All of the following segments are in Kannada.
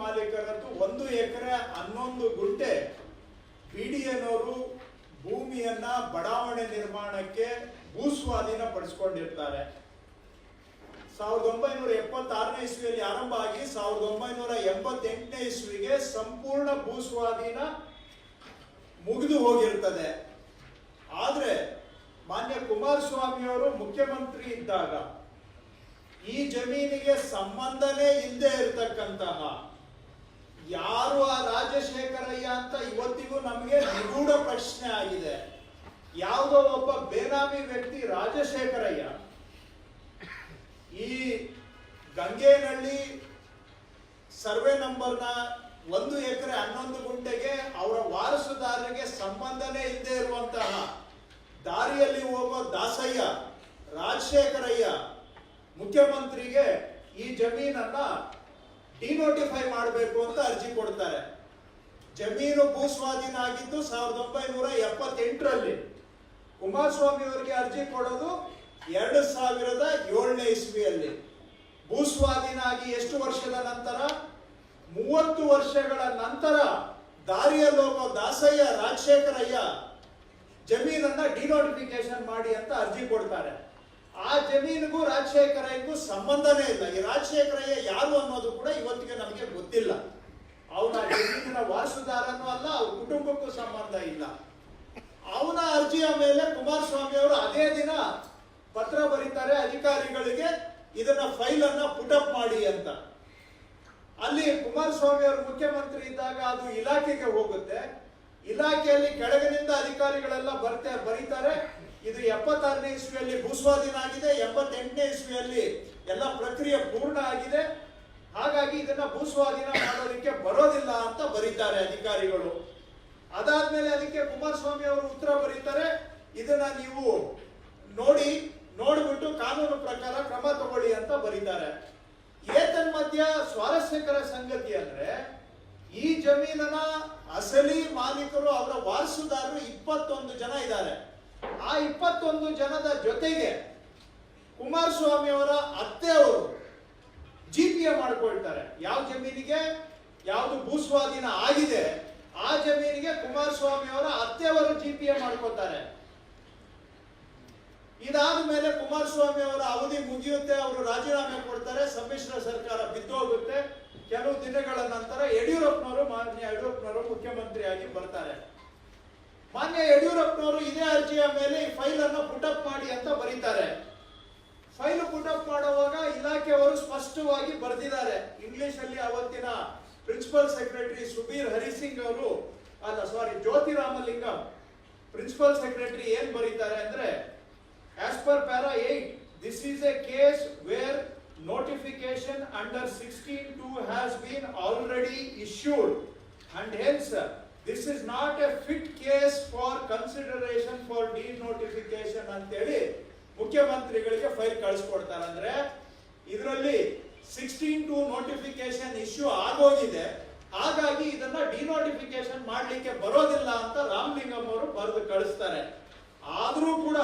ಮಾಲೀಕರದ್ದು ಒಂದು ಎಕರೆ ಹನ್ನೊಂದು ಗುಂಟೆ ಬಿಡಿಎನವರು ಭೂಮಿಯನ್ನ ಬಡಾವಣೆ ನಿರ್ಮಾಣಕ್ಕೆ ಭೂಸ್ವಾಧೀನ ಪಡಿಸ್ಕೊಂಡಿರ್ತಾರೆ. ಸಾವಿರದ ಒಂಬೈನೂರ ಎಪ್ಪತ್ತಾರನೇ ಇಸ್ವಿಯಲ್ಲಿ ಆರಂಭ ಆಗಿ ಸಾವಿರದ ಒಂಬೈನೂರ ಎಂಬತ್ತೆಂಟನೇ ಇಸ್ವಿಗೆ ಸಂಪೂರ್ಣ ಭೂಸ್ವಾಧೀನ ಮುಗಿದು ಹೋಗಿರ್ತದೆ. ಆದ್ರೆ ಮಾನ್ಯ ಕುಮಾರಸ್ವಾಮಿ ಅವರು ಮುಖ್ಯಮಂತ್ರಿ ಇದ್ದಾಗ ಈ ಜಮೀನಿಗೆ ಸಂಬಂಧನೇ ಇಲ್ಲದೆ ಇರತಕ್ಕಂತಹ ಯಾರು ಆ ರಾಜಶೇಖರಯ್ಯ ಅಂತ ಇವತ್ತಿಗೂ ನಮಗೆ ನಿಗೂಢ ಪ್ರಶ್ನೆ ಆಗಿದೆ. ಯಾವುದೋ ಒಬ್ಬ ಬೇನಾಮಿ ವ್ಯಕ್ತಿ ರಾಜಶೇಖರಯ್ಯ. ಈ ಗಂಗೇನಹಳ್ಳಿ ಸರ್ವೆ ನಂಬರ್ನ ಒಂದು ಎಕರೆ ಹನ್ನೊಂದು ಗುಂಟೆಗೆ ಅವರ ವಾರಸುದಾರರಿಗೆ ಸಂಬಂಧನೇ ಇಲ್ಲದೆ ಇರುವಂತಹ ದಾರಿಯಲ್ಲಿ ಹೋಗೋ ದಾಸಯ್ಯ, ರಾಜಶೇಖರಯ್ಯ ಮುಖ್ಯಮಂತ್ರಿಗೆ ಈ ಜಮೀನನ್ನ ಡಿನೋಟಿಫೈ ಮಾಡಬೇಕು ಅಂತ ಅರ್ಜಿ ಕೊಡ್ತಾರೆ. ಜಮೀನು ಭೂಸ್ವಾಧೀನ ಆಗಿದ್ದು ಸಾವಿರದ ಒಂಬೈನೂರ ಎಪ್ಪತ್ತೆಂಟರಲ್ಲಿ ಕುಮಾರಸ್ವಾಮಿ ಅವರಿಗೆ ಅರ್ಜಿ ಕೊಡೋದು ಎರಡು ಸಾವಿರದ ಏಳನೇ ಇಸ್ವಿಯಲ್ಲಿ. ಭೂಸ್ವಾಧೀನ ಆಗಿ ಎಷ್ಟು ವರ್ಷದ ನಂತರ? ಮೂವತ್ತು ವರ್ಷಗಳ ನಂತರ ದಾರಿಯ ಹೋಗೋ ದಾಸಯ್ಯ, ರಾಜಶೇಖರಯ್ಯ ಜಮೀನನ್ನ ಡಿನೋಟಿಫಿಕೇಶನ್ ಮಾಡಿ ಅಂತ ಅರ್ಜಿ ಕೊಡ್ತಾರೆ. ಆ ಜಮೀನಿಗೂ ರಾಜಶೇಖರಯ್ಯಗೂ ಸಂಬಂಧನೇ ಇಲ್ಲ. ಈ ರಾಜಶೇಖರಯ್ಯ ಯಾರು ಅನ್ನೋದು ಕೂಡ ಇವತ್ತಿಗೆ ನಮಗೆ ಗೊತ್ತಿಲ್ಲ. ಅವನ ಜಮೀನಿನ ವಾರಸುದಾರನೂ ಅಲ್ಲ, ಅವ್ರ ಕುಟುಂಬಕ್ಕೂ ಸಂಬಂಧ ಇಲ್ಲ. ಅವನ ಅರ್ಜಿಯ ಮೇಲೆ ಕುಮಾರಸ್ವಾಮಿ ಅವರು ಅದೇ ದಿನ ಪತ್ರ ಬರೀತಾರೆ ಅಧಿಕಾರಿಗಳಿಗೆ, ಇದನ್ನ ಫೈಲ್ ಅನ್ನ ಪುಟಪ್ ಮಾಡಿ ಅಂತ. ಅಲ್ಲಿ ಕುಮಾರಸ್ವಾಮಿ ಅವರು ಮುಖ್ಯಮಂತ್ರಿ ಇದ್ದಾಗ ಅದು ಇಲಾಖೆಗೆ ಹೋಗುತ್ತೆ. ಇಲಾಖೆಯಲ್ಲಿ ಕೆಳಗಿನಿಂದ ಅಧಿಕಾರಿಗಳೆಲ್ಲ ಬರ್ತೆ ಬರೀತಾರೆ. ಇದು ಎಪ್ಪತ್ತಾರನೇ ಇಸ್ವಿಯಲ್ಲಿ ಭೂಸ್ವಾಧೀನ ಆಗಿದೆ, ಎಪ್ಪತ್ತೆಂಟನೇ ಇಸ್ವಿಯಲ್ಲಿ ಎಲ್ಲ ಪ್ರಕ್ರಿಯೆ ಪೂರ್ಣ ಆಗಿದೆ. ಹಾಗಾಗಿ ಇದನ್ನ ಭೂಸ್ವಾಧೀನ ಮಾಡೋದಕ್ಕೆ ಬರೋದಿಲ್ಲ ಅಂತ ಬರೀತಾರೆ ಅಧಿಕಾರಿಗಳು. ಅದಾದ್ಮೇಲೆ ಅದಕ್ಕೆ ಕುಮಾರಸ್ವಾಮಿ ಅವರು ಉತ್ತರ ಬರೀತಾರೆ. ಇದನ್ನ ನೀವು ನೋಡಿ, ನೋಡ್ಬಿಟ್ಟು ಕಾನೂನು ಪ್ರಕಾರ ಕ್ರಮ ತಗೊಳ್ಳಿ ಅಂತ ಬರೀತಾರೆ. ಏತನ್ಮಧ್ಯ ಸ್ವಾರಸ್ಯಕರ ಸಂಗತಿ ಅಂದ್ರೆ, ಈ ಜಮೀನನ ಅಸಲಿ ಮಾಲೀಕರು, ಅವರ ವಾರಸುದಾರರು ಇಪ್ಪತ್ತೊಂದು ಜನ ಇದ್ದಾರೆ. ಆ ಇಪ್ಪತ್ತೊಂದು ಜನದ ಜೊತೆಗೆ ಕುಮಾರಸ್ವಾಮಿ ಅವರ ಅತ್ತೆ ಅವರು ಜಿ ಪಿ ಎ ಮಾಡ್ಕೊಳ್ತಾರೆ. ಯಾವ ಜಮೀನಿಗೆ? ಯಾವುದು ಭೂಸ್ವಾಧೀನ ಆಗಿದೆ, ಆ ಜಮೀನಿಗೆ ಕುಮಾರಸ್ವಾಮಿ ಅವರ ಅತ್ತೆಯವರು ಜಿ ಪಿ ಎ ಮಾಡ್ಕೋತಾರೆ ಇದಾದ ಮೇಲೆ ಕುಮಾರಸ್ವಾಮಿ ಅವರ ಅವಧಿ ಮುಗಿಯುತ್ತೆ, ಅವರು ರಾಜೀನಾಮೆ ಕೊಡ್ತಾರೆ, ಸಮ್ಮಿಶ್ರ ಸರ್ಕಾರ ಬಿದ್ದೋಗುತ್ತೆ ಕೆಲವು ದಿನಗಳ ನಂತರ ಯಡಿಯೂರಪ್ಪನವರು, ಮಾನ್ಯ ಯಡಿಯೂರಪ್ಪನವರು ಮುಖ್ಯಮಂತ್ರಿಯಾಗಿ ಬರ್ತಾರೆ. ಮಾನ್ಯ ಯಡಿಯೂರಪ್ಪನವರು ಇದೇ ಅರ್ಜಿಯ ಮೇಲೆ ಈ ಫೈಲ್ ಅನ್ನು ಪುಟಪ್ ಮಾಡಿ ಅಂತ ಬರೀತಾರೆ. ಫೈಲ್ ಪುಟಪ್ ಮಾಡುವಾಗ ಇಲಾಖೆಯವರು ಸ್ಪಷ್ಟವಾಗಿ ಬರೆದಿದ್ದಾರೆ. ಇಂಗ್ಲಿಷ್ ಅಲ್ಲಿ ಅವತ್ತಿನ ಪ್ರಿನ್ಸಿಪಲ್ ಸೆಕ್ರೆಟರಿ ಸುಬೀರ್ ಹರಿಸಿಂಗ್ ಅವರು, ಅಲ್ಲ ಸಾರಿ ಜ್ಯೋತಿರಾಮಲಿಂಗಂ ಪ್ರಿನ್ಸಿಪಲ್ ಸೆಕ್ರೆಟರಿ ಏನ್ ಬರೀತಾರೆ ಅಂದ್ರೆ as per para eight this is a case where notification under sixteen under 16.2 has been already issued. And hence is not a fit case for consideration for denotification ಅಂತೇಳಿ ಮುಖ್ಯಮಂತ್ರಿಗಳಿಗೆ ಫೈಲ್ ಕಳಿಸ್ಕೊಡ್ತಾರೆ ಇದರಲ್ಲಿ ಸಿಕ್ಸ್ಟೀನ್ ಟು ನೋಟಿಫಿಕೇಶನ್ ಇಶ್ಯೂ ಆಗೋಗಿದೆ. ಹಾಗಾಗಿ ಇದನ್ನ ಡಿನೋಟಿಫಿಕೇಶನ್ ಮಾಡಲಿಕ್ಕೆ ಬರೋದಿಲ್ಲ ಅಂತ ರಾಮಲಿಂಗಂ ಅವರು ಬರೆದು ಕಳಿಸ್ತಾರೆ. ಆದರೂ ಕೂಡ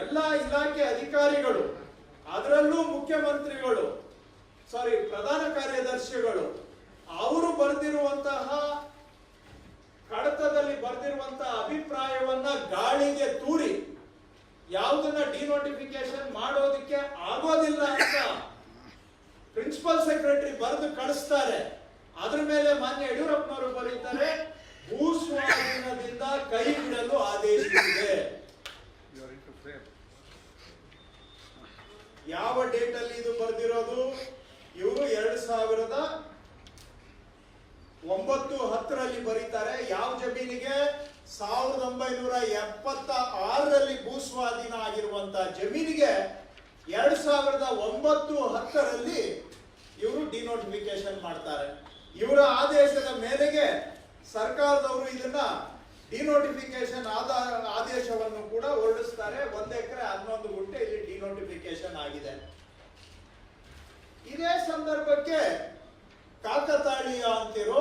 ಎಲ್ಲ ಇಲಾಖೆ ಅಧಿಕಾರಿಗಳು, ಅದರಲ್ಲೂ ಮುಖ್ಯಮಂತ್ರಿಗಳು ಸಾರಿ ಪ್ರಧಾನ ಕಾರ್ಯದರ್ಶಿಗಳು, ಅವರು ಬರೆದಿರುವಂತಹ ಬರೆದಿರುವಂತಹ ಅಭಿಪ್ರಾಯವನ್ನ ಗಾಳಿಗೆ ತೂರಿ ಯಾವುದನ್ನ ಡಿನೋಟಿಫಿಕೇಶನ್ ಮಾಡೋದಕ್ಕೆ ಆಗೋದಿಲ್ಲ ಅಂತ ಪ್ರಿನ್ಸಿಪಲ್ ಸೆಕ್ರೆಟರಿ ಬರೆದು ಕಳಿಸ್ತಾರೆ ಅದ್ರ ಮೇಲೆ ಮಾನ್ಯ ಯಡಿಯೂರಪ್ಪನವರು ಬರೀತಾರೆ, ಭೂಸ್ವಾಧೀನದಿಂದ ಕೈ ಬಿಡಲು ಆದೇಶಿಸಿದೆ. ಯಾವ ಡೇಟ್ ಅಲ್ಲಿ ಇದು ಬರೆದಿರೋದು ಇವರು ಎರಡ್ ಸಾವಿರದ ಒಂಬತ್ತು ಹತ್ತರಲ್ಲಿ ಬರೀತಾರೆ. ಯಾವ ಜಮೀನಿಗೆ? ಸಾವಿರದ ಒಂಬೈನೂರ ಎಪ್ಪತ್ತ ಆರರಲ್ಲಿ ಭೂಸ್ವಾಧೀನ ಆಗಿರುವಂತಹ ಜಮೀನಿಗೆ ಎರಡ್ ಸಾವಿರದ ಒಂಬತ್ತು ಹತ್ತರಲ್ಲಿ ಇವರು ಡಿನೋಟಿಫಿಕೇಶನ್ ಮಾಡ್ತಾರೆ. ಇವರ ಆದೇಶದ ಮೇರೆಗೆ ಸರ್ಕಾರದವರು ಇದನ್ನ ಡಿನೋಟಿಫಿಕೇಶನ್ ಆಧಾರ ಆದೇಶವನ್ನು ಕೂಡ ಹೊರಡಿಸ್ತಾರೆ. ಒಂದ್ ಎಕರೆ ಹನ್ನೊಂದು ಗುಂಟೆ ಇಲ್ಲಿ ಡಿನೋಟಿಫಿಕೇಶನ್ ಆಗಿದೆ. ಇದೇ ಸಂದರ್ಭಕ್ಕೆ ಕಾಕತಾಳೀಯ ಅಂತಿರೋ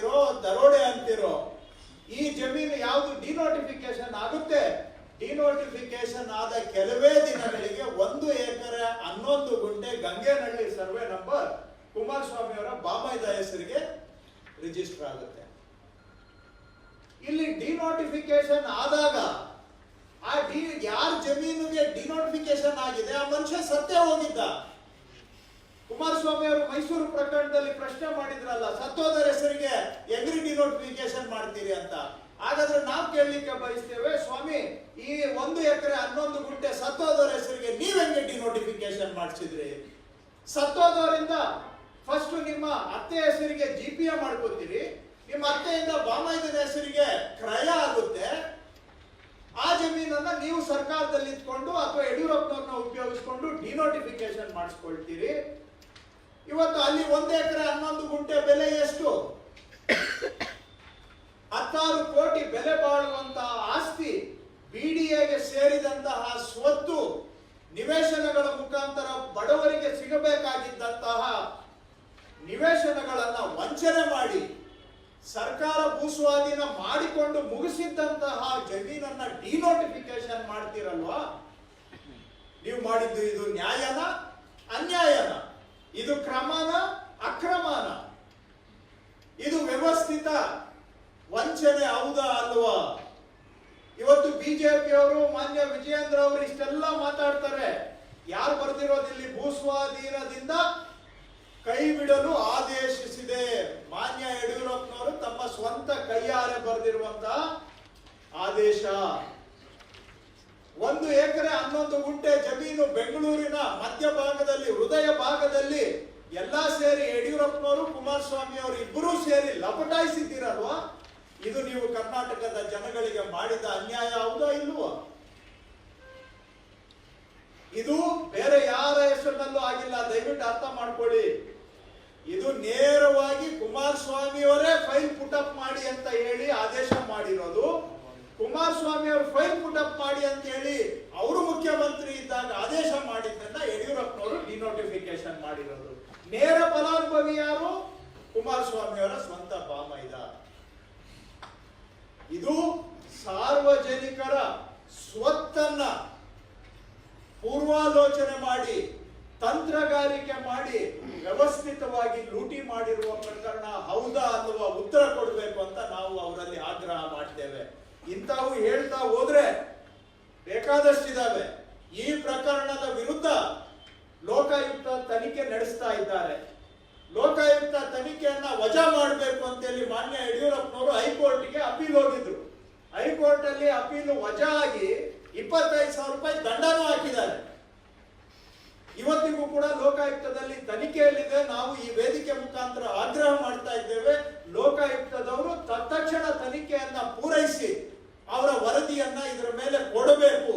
ಅಂತಿರೋ, ದರೋಡೆ ಅಂತಿರೋ, ಈ ಜಮೀನು ಯಾವುದು ಡಿನೋಟಿಫಿಕೇಶನ್ ಆಗುತ್ತೆ? ಡಿನೋಟಿಫಿಕೇಶನ್ ಆದ ಕೆಲವೇ ದಿನಗಳಿಗೆ ಒಂದು ಎಕರೆ ಹನ್ನೊಂದು ಗುಂಟೆ ಗಂಗೆನಹಳ್ಳಿ ಸರ್ವೆ ನಂಬರ್ ಕುಮಾರಸ್ವಾಮಿ ಅವರ ಬಾಮೈದ ಹೆಸರಿಗೆ ರಿಜಿಸ್ಟರ್ ಆಗುತ್ತೆ. ಇಲ್ಲಿ ಡಿನೋಟಿಫಿಕೇಶನ್ ಆದಾಗ ಆ ಡಿ, ಯಾರ ಜಮೀನಿಗೆ ಡಿನೋಟಿಫಿಕೇಶನ್ ಆಗಿದೆ, ಆ ಮನುಷ್ಯ ಸತ್ಯ ಹೋಗಿದ್ದ. ಕುಮಾರಸ್ವಾಮಿ ಅವರು ಮೈಸೂರು ಪ್ರಕರಣದಲ್ಲಿ ಪ್ರಶ್ನೆ ಮಾಡಿದ್ರಲ್ಲ ಸತ್ತೋದರ ಹೆಸರಿಗೆ ಎಗ್ರಿ ಡಿನೋಟಿಫಿಕೇಶನ್ ಮಾಡ್ತೀರಿ ಅಂತ. ಹಾಗಾದ್ರೆ ನಾವು ಕೇಳಲಿಕ್ಕೆ ಬಯಸ್ತೇವೆ, ಸ್ವಾಮಿ, ಈ ಒಂದು ಎಕರೆ ಹನ್ನೊಂದು ಗುಂಟೆ ಸತ್ತೋದರ ಹೆಸರಿಗೆ ನೀವ್ ಹೆಂಗೆ ಡಿನೋಟಿಫಿಕೇಶನ್ ಮಾಡಿಸಿದ್ರಿ? ಸತ್ತೋದವರಿಂದ ಫಸ್ಟ್ ನಿಮ್ಮ ಅತ್ತೆ ಹೆಸರಿಗೆ ಜಿ ಪಿ ಎ ಮಾಡ್ಕೋತೀರಿ, ನಿಮ್ಮ ಅತ್ತೆಯಿಂದ ಬಾಮಾಯ್ದನ ಹೆಸರಿಗೆ ಕ್ರಯ ಆಗುತ್ತೆ. ಆ ಜಮೀನನ್ನ ನೀವು ಸರ್ಕಾರದಲ್ಲಿ ಇಟ್ಕೊಂಡು ಅಥವಾ ಯಡಿಯೂರಪ್ಪನವ್ರನ್ನ ಉಪಯೋಗಿಸ್ಕೊಂಡು ಡಿನೋಟಿಫಿಕೇಶನ್ ಮಾಡಿಸ್ಕೊಳ್ತೀರಿ. ಇವತ್ತು ಅಲ್ಲಿ ಒಂದು ಎಕರೆ ಹನ್ನೊಂದು ಗುಂಟೆ ಬೆಲೆ ಎಷ್ಟು? ಹತ್ತಾರು ಕೋಟಿ ಬೆಲೆ ಬಾಳುವಂತಹ ಆಸ್ತಿ ಬಿಡಿಎಗೆ ಸೇರಿದಂತಹ ಸ್ವತ್ತು ನಿವೇಶನಗಳ ಮುಖಾಂತರ ಬಡವರಿಗೆ ಸಿಗಬೇಕಾಗಿದ್ದಂತಹ ನಿವೇಶನಗಳನ್ನು ವಂಚನೆ ಮಾಡಿ ಸರ್ಕಾರ ಭೂಸ್ವಾಧೀನ ಮಾಡಿಕೊಂಡು ಮುಗಿಸಿದ್ದಂತಹ ಜಮೀನನ್ನ ಡಿನೋಟಿಫಿಕೇಶನ್ ಮಾಡ್ತೀರಲ್ವಾ? ನೀವು ಮಾಡಿದ್ದು ಇದು ನ್ಯಾಯನ ಅನ್ಯಾಯನ? ಇದು ಕ್ರಮನ ಅಕ್ರಮನ? ಇದು ವ್ಯವಸ್ಥಿತ ವಂಚನೆ ಹೌದಾ ಅಲ್ವಾ? ಇವತ್ತು ಬಿಜೆಪಿ ಅವರು ಮಾನ್ಯ ವಿಜಯೇಂದ್ರ ಅವರು ಇಷ್ಟೆಲ್ಲ ಮಾತಾಡ್ತಾರೆ. ಯಾರು ಬರ್ದಿರೋದು ಇಲ್ಲಿ? ಭೂಸ್ವಾಧೀನದಿಂದ ಕೈ ಬಿಡಲು ಆದೇಶಿಸಿದೆ. ಮಾನ್ಯ ಯಡಿಯೂರಪ್ಪನವರು ತಮ್ಮ ಸ್ವಂತ ಕೈಯಾರೆ ಬರೆದಿರುವಂತಹ ಆದೇಶ. ಒಂದು ಎಕರೆ ಹನ್ನೊಂದು ಗುಂಟೆ ಜಮೀನು ಬೆಂಗಳೂರಿನ ಮಧ್ಯಭಾಗದಲ್ಲಿ ಹೃದಯ ಭಾಗದಲ್ಲಿ ಎಲ್ಲಾ ಸೇರಿ ಯಡಿಯೂರಪ್ಪನವರು ಕುಮಾರಸ್ವಾಮಿ ಅವರು ಇಬ್ಬರೂ ಸೇರಿ ಲಪಟಾಯಿಸಿದ್ದೀರಲ್ವಾ? ಇದು ನೀವು ಕರ್ನಾಟಕದ ಜನಗಳಿಗೆ ಮಾಡಿದ ಅನ್ಯಾಯ ಹೌದಾ ಇಲ್ವೋ? ಇದು ಬೇರೆ ಯಾರ ಹೆಸರಿನಲ್ಲೂ ಆಗಿಲ್ಲ. ದಯವಿಟ್ಟು ಅರ್ಥ ಮಾಡ್ಕೊಳ್ಳಿ. ಇದು ನೇರವಾಗಿ ಕುಮಾರಸ್ವಾಮಿ ಅವರೇ ಫೈಲ್ ಪುಟಪ್ ಮಾಡಿ ಅಂತ ಹೇಳಿ ಆದೇಶ ಕುಮಾರಸ್ವಾಮಿ ಅವರು ಫೈಲ್ ಪುಟ್ ಅಪ್ ಮಾಡಿ ಅಂತ ಹೇಳಿ ಅವರು ಮುಖ್ಯಮಂತ್ರಿ ಇದ್ದಾಗ ಆದೇಶ ಮಾಡಿದ್ದನ್ನ ಯಡಿಯೂರಪ್ಪನವರು ಡಿನೋಟಿಫಿಕೇಶನ್ ಮಾಡಿರೋದು. ನೇರ ಫಲಾನುಭವಿ ಯಾರು? ಕುಮಾರಸ್ವಾಮಿ ಅವರ ಸ್ವಂತ ಬಾಮೈದ. ಇದು ಸಾರ್ವಜನಿಕರ ಸ್ವತ್ತನ್ನ ಪೂರ್ವಾಲೋಚನೆ ಮಾಡಿ, ತಂತ್ರಗಾರಿಕೆ ಮಾಡಿ, ವ್ಯವಸ್ಥಿತವಾಗಿ ಲೂಟಿ ಮಾಡಿರುವ ಪ್ರಕರಣ ಹೌದಾ ಅಥವಾ ಉತ್ತರ ಕೊಡಬೇಕು ಅಂತ ನಾವು ಅವರಲ್ಲಿ ಆಗ್ರಹ ಮಾಡ್ತೇವೆ. ಇಂಥವು ಹೇಳ್ತಾ ಹೋದ್ರೆ ಬೇಕಾದಷ್ಟಿದ್ದಾವೆ ಈ ಪ್ರಕರಣದ ವಿರುದ್ಧ ಲೋಕಾಯುಕ್ತ ತನಿಖೆ ನಡೆಸ್ತಾ ಇದ್ದಾರೆ. ಲೋಕಾಯುಕ್ತ ತನಿಖೆಯನ್ನ ವಜಾ ಮಾಡಬೇಕು ಅಂತೇಳಿ ಮಾನ್ಯ ಯಡಿಯೂರಪ್ಪನವರು ಹೈಕೋರ್ಟ್ಗೆ ಅಪೀಲ್ ಹೋಗಿದ್ರು. ಹೈಕೋರ್ಟ್ ಅಲ್ಲಿ ಅಪೀಲು ವಜಾ ಆಗಿ ಇಪ್ಪತ್ತೈದು ಸಾವಿರ ರೂಪಾಯಿ ದಂಡನೂ ಹಾಕಿದ್ದಾರೆ. ಇವತ್ತಿಗೂ ಕೂಡ ಲೋಕಾಯುಕ್ತದಲ್ಲಿ ತನಿಖೆಯಲ್ಲಿದೆ. ನಾವು ಈ ವೇದಿಕೆ ಮುಖಾಂತರ ಆಗ್ರಹ ಮಾಡ್ತಾ ಇದ್ದೇವೆ. ಲೋಕಾಯುಕ್ತದವರು ತತ್ಕ್ಷಣ ತನಿಖೆಯನ್ನ ಪೂರೈಸಿ ಅವರ ವರದಿಯನ್ನ ಇದರ ಮೇಲೆ ಕೊಡಬೇಕು.